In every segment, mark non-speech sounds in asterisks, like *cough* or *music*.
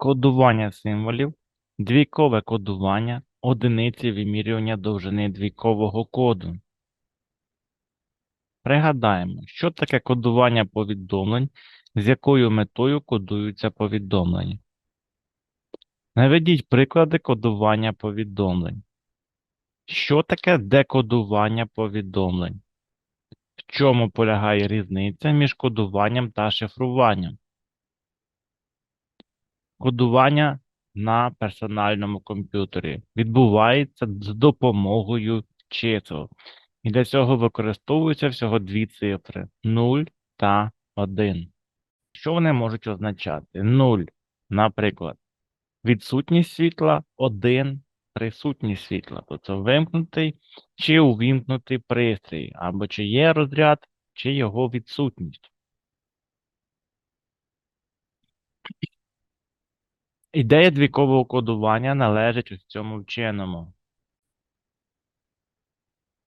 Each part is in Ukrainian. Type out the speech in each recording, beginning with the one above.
кодування символів, двійкове кодування, одиниці вимірювання довжини двійкового коду. Пригадаємо, що таке кодування повідомлень, з якою метою кодуються повідомлення. Наведіть приклади кодування повідомлень. Що таке декодування повідомлень? В чому полягає різниця між кодуванням та шифруванням? Кодування на персональному комп'ютері відбувається з допомогою чисел. І для цього використовуються всього дві цифри 0 та 1. Що вони можуть означати? 0, наприклад, відсутність світла, 1 присутність світла, тобто вимкнутий чи увімкнутий пристрій, або чи є розряд, чи його відсутність. Ідея двійкового кодування належить ось цьому вченому.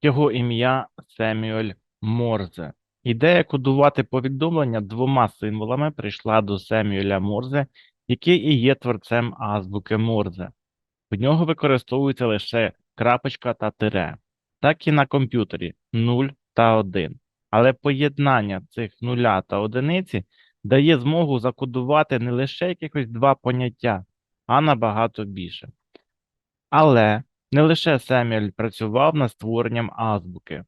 Його ім'я Семюель Морзе. Ідея кодувати повідомлення двома символами прийшла до Семюеля Морзе, який і є творцем азбуки Морзе. В нього використовується лише крапочка та тире, так і на комп'ютері 0 та 1. Але поєднання цих нуля та одиниці дає змогу закодувати не лише якихось два поняття, а набагато більше. Але не лише Семюель працював над створенням азбуки.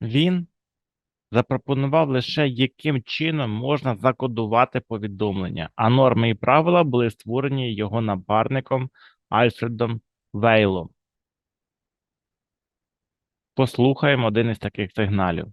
Він запропонував лише, яким чином можна закодувати повідомлення, а норми і правила були створені його напарником Альфредом Вейлом. Послухаємо один із таких сигналів.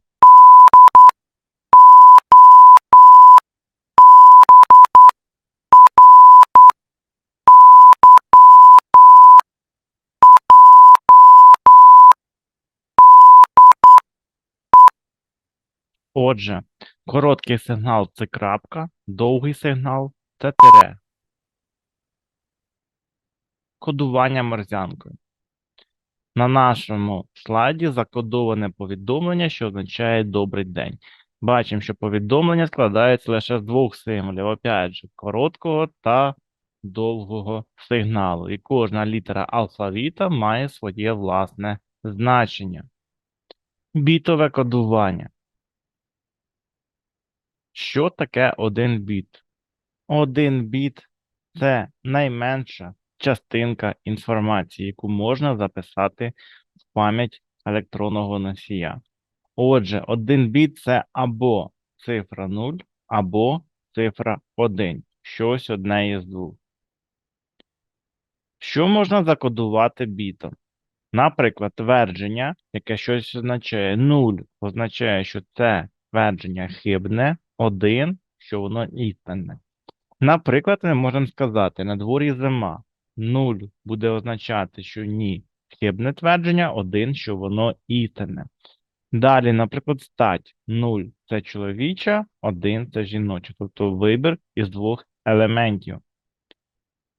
Отже, короткий сигнал це крапка, довгий сигнал це тире. Кодування морзянкою. На нашому слайді закодоване повідомлення, що означає добрий день. Бачимо, що повідомлення складається лише з двох символів, опять же, короткого та довгого сигналу. І кожна літера алфавіта має своє власне значення. Бітове кодування. Що таке один біт? Один біт це найменша частинка інформації, яку можна записати в пам'ять електронного носія. Отже, один біт це або цифра 0, або цифра 1. Щось одне із двох. Що можна закодувати бітом? Наприклад, твердження, яке щось означає 0, означає, що це твердження хибне, 1, що воно істинне. Наприклад, ми можемо сказати, на дворі зима. 0 буде означати, що ні, хибне твердження, 1, що воно істинне. Далі, наприклад, стать 0 це чоловіча, 1 це жіноча, тобто вибір із двох елементів.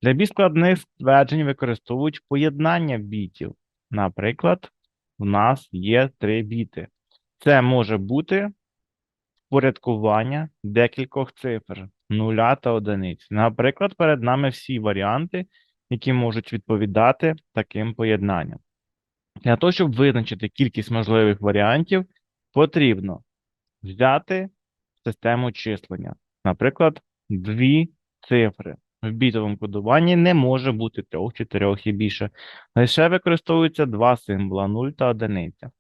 Для більш складних стверджень використовують поєднання бітів. Наприклад, в нас є три біти. Це може бути впорядкування декількох цифр, нуля та одиниць. Наприклад, перед нами всі варіанти, які можуть відповідати таким поєднанням. Для того, щоб визначити кількість можливих варіантів, потрібно взяти систему числення. Наприклад, дві цифри. В бітовому кодуванні не може бути трьох, чотирьох і більше. Лише використовуються два символа 0 та одиниця.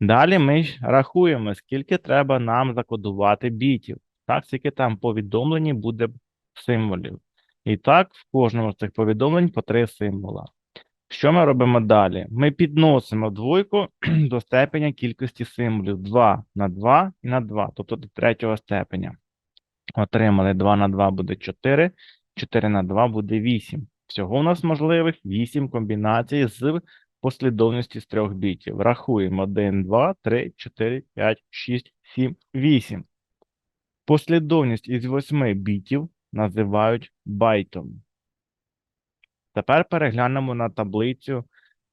Далі ми рахуємо, скільки треба нам закодувати бітів. Так, скільки там повідомлені буде символів. І так, в кожному з цих повідомлень по три символа. Що ми робимо далі? Ми підносимо двойку *clears throat* до степеня кількості символів 2 на 2 і на 2, тобто до третього степеня. Отримали 2 на 2 буде 4, 4 на 2 буде 8. Всього у нас можливих 8 комбінацій з послідовності з трьох бітів. Рахуємо 1, 2, 3, 4, 5, 6, 7, 8. Послідовність із 8 бітів називають байтом. Тепер переглянемо на таблицю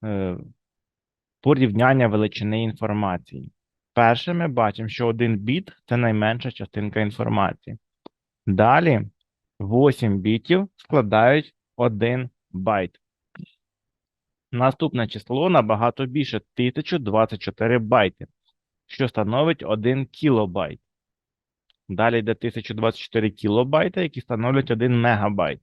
е, порівняння величини інформації. Перше, ми бачимо, що один біт це найменша частинка інформації. Далі 8 бітів складають 1 байт. Наступне число набагато більше 1024 байти, що становить 1 кілобайт. Далі йде 1024 кілобайта, які становлять 1 мегабайт.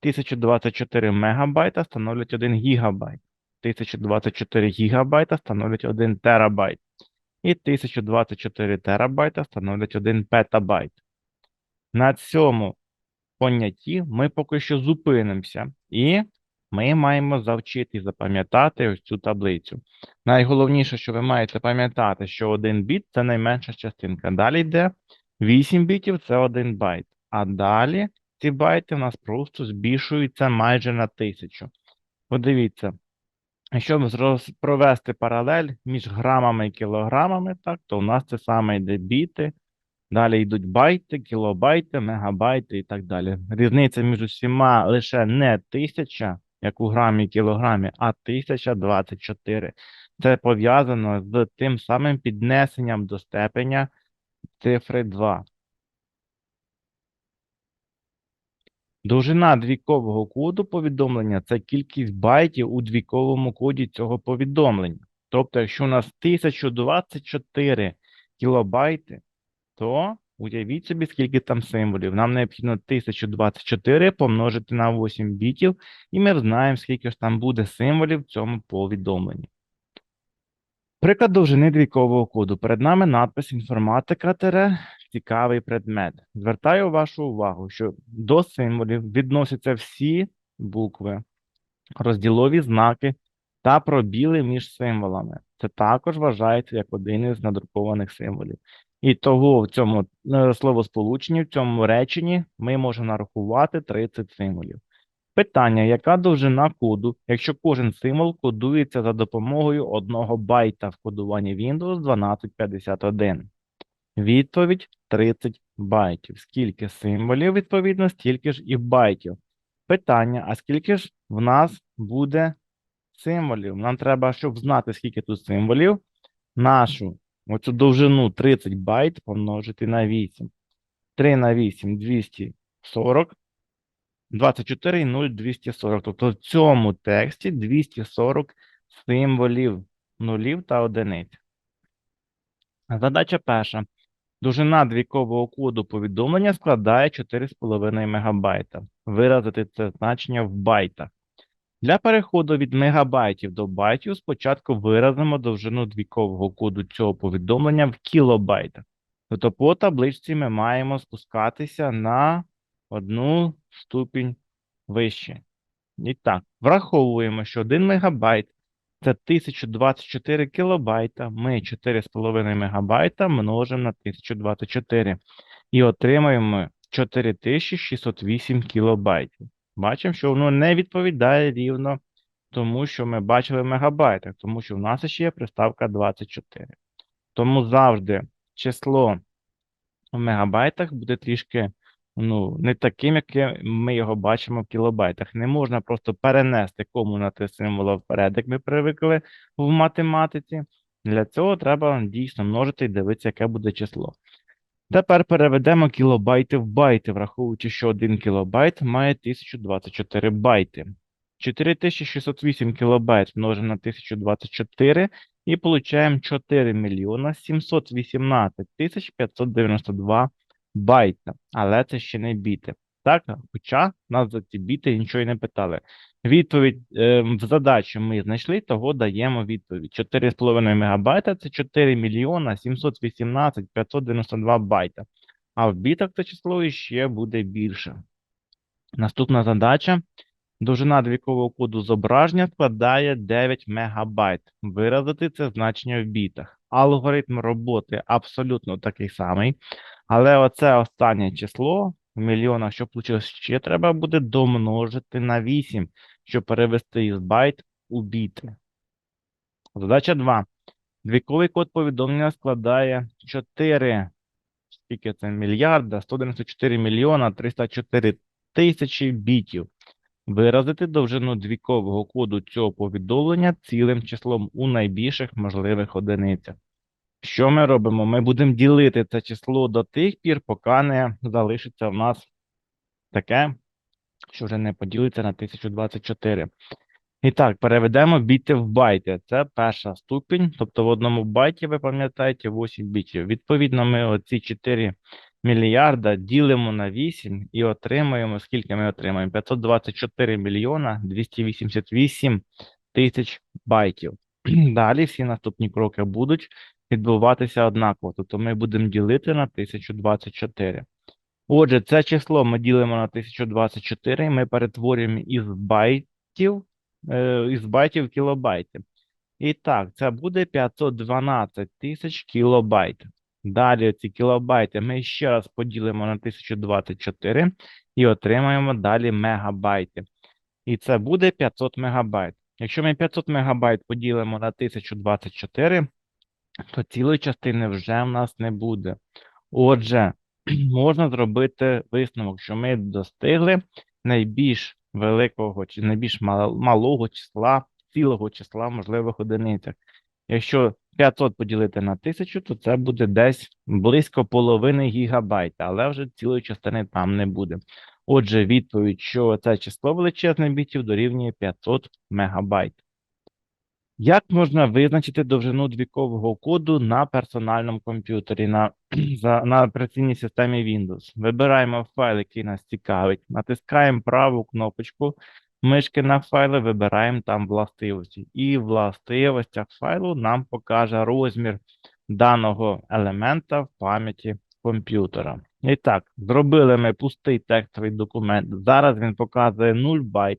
1024 мегабайта становлять 1 гігабайт. 1024 гігабайта становлять 1 терабайт. І 1024 терабайта становлять 1 петабайт. На цьому понятті ми поки що зупинимося, і ми маємо завчити і запам'ятати ось цю таблицю. Найголовніше, що ви маєте пам'ятати, що 1 біт це найменша частинка. Далі йде 8 бітів це 1 байт. А далі ці байти у нас просто збільшуються майже на тисячу. Подивіться, щоб провести паралель між грамами і кілограмами, так, то у нас це саме йде біти. Далі йдуть байти, кілобайти, мегабайти і так далі. Різниця між усіма лише не тисяча, як у грамі і кілограмі, а 1024. Це пов'язано з тим самим піднесенням до степеня цифри 2. Довжина двійкового коду повідомлення це кількість байтів у двійковому коді цього повідомлення. Тобто, якщо у нас 1024 кілобайти, то уявіть собі, скільки там символів. Нам необхідно 1024 помножити на 8 бітів, і ми знаємо, скільки ж там буде символів в цьому повідомленні. Приклад довжини двійкового коду. Перед нами надпис інформатика тире цікавий предмет. Звертаю вашу увагу, що до символів відносяться всі букви, розділові знаки та пробіли між символами. Це також вважається як один із надрукованих символів. І того в цьому е, словосполученні, в цьому реченні ми можемо нарахувати 30 символів. Питання, яка довжина коду, якщо кожен символ кодується за допомогою одного байта в кодуванні Windows 1251? Відповідь 30 байтів. Скільки символів, відповідно, стільки ж і байтів. Питання, а скільки ж в нас буде символів? Нам треба, щоб знати, скільки тут символів, нашу оцю довжину 30 байт помножити на 8. 3 на 8 – 240. 24 0 – 240. Тобто в цьому тексті 240 символів нулів та одиниць. Задача перша. Довжина двійкового коду повідомлення складає 4,5 МБ. Виразити це значення в байтах. Для переходу від мегабайтів до байтів спочатку виразимо довжину двійкового коду цього повідомлення в кілобайтах. Тобто по табличці ми маємо спускатися на одну ступінь вище. І так, враховуємо, що 1 мегабайт це 1024 кілобайта. Ми 4,5 мегабайта множимо на 1024 і отримаємо 4608 кілобайтів. Бачимо, що воно не відповідає рівно тому, що ми бачили в мегабайтах, тому що в нас ще є приставка 24. Тому завжди число в мегабайтах буде трішки ну, не таким, яким ми його бачимо в кілобайтах. Не можна просто перенести кому на те символа вперед, як ми привикли в математиці. Для цього треба дійсно множити і дивитися, яке буде число. Тепер переведемо кілобайти в байти, враховуючи, що 1 кілобайт має 1024 байти. 4608 кілобайт множимо на 1024 і получаємо 4 мільйона 718 тисяч 592 байта. Але це ще не біти. Так, хоча нас за ці біти нічого й не питали. Відповідь е, в задачі ми знайшли, того даємо відповідь. 4,5 мегабайта це 4 мільйона 718 592 байта. А в бітах це число іще буде більше. Наступна задача. Довжина двійкового коду зображення складає 9 мегабайт. Виразити це значення в бітах. Алгоритм роботи абсолютно такий самий. Але оце останнє число в мільйонах, що вийшло, ще треба буде домножити на 8, щоб перевести із байт у біти. Задача 2. Двійковий код повідомлення складає 4, скільки це мільярда, 194 мільйона 304 тисячі бітів. Виразити довжину двійкового коду цього повідомлення цілим числом у найбільших можливих одиницях. Що ми робимо? Ми будемо ділити це число до тих пір, поки не залишиться в нас таке, що вже не поділиться на 1024. І так, переведемо біти в байти. Це перша ступінь. Тобто в одному байті, ви пам'ятаєте, 8 бітів. Відповідно, ми оці 4 мільярда ділимо на 8 і отримаємо, скільки ми отримаємо? 524 мільйона 288 тисяч байтів. *clears throat* Далі всі наступні кроки будуть відбуватися однаково. Тобто ми будемо ділити на 1024. Отже, це число ми ділимо на 1024, ми перетворюємо із байтів, е, із байтів в кілобайти. І так, це буде 512 тисяч кілобайт. Далі ці кілобайти ми ще раз поділимо на 1024 і отримаємо далі мегабайти. І це буде 500 мегабайт. Якщо ми 500 мегабайт поділимо на 1024, то цілої частини вже в нас не буде. Отже, *clears throat* можна зробити висновок, що ми достигли найбільш великого чи найбільш малого числа, цілого числа можливих одиницях. Якщо 500 поділити на 1000, то це буде десь близько половини гігабайта, але вже цілої частини там не буде. Отже, відповідь, що це число величезних бітів дорівнює 500 мегабайт. Як можна визначити довжину двікового коду на персональному комп'ютері на, *clears throat* за, на операційній системі Windows? Вибираємо файл, який нас цікавить, натискаємо праву кнопочку мишки на файли, вибираємо там властивості. І в властивостях файлу нам покаже розмір даного елемента в пам'яті комп'ютера. І так, зробили ми пустий текстовий документ. Зараз він показує 0 байт.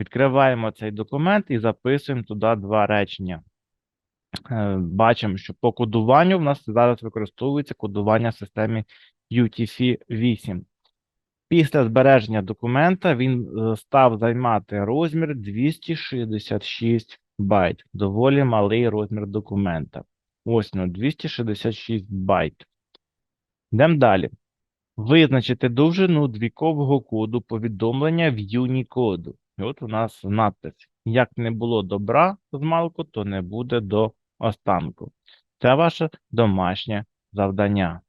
Відкриваємо цей документ і записуємо туди два речення. Е, Бачимо, що по кодуванню в нас зараз використовується кодування в системі UTF-8. Після збереження документа він е, став займати розмір 266 байт. Доволі малий розмір документа. Ось ну, 266 байт. Йдемо далі. Визначити довжину двікового коду повідомлення в Unicode. І от у нас надпис. Як не було добра з малку, то не буде до останку. Це ваше домашнє завдання.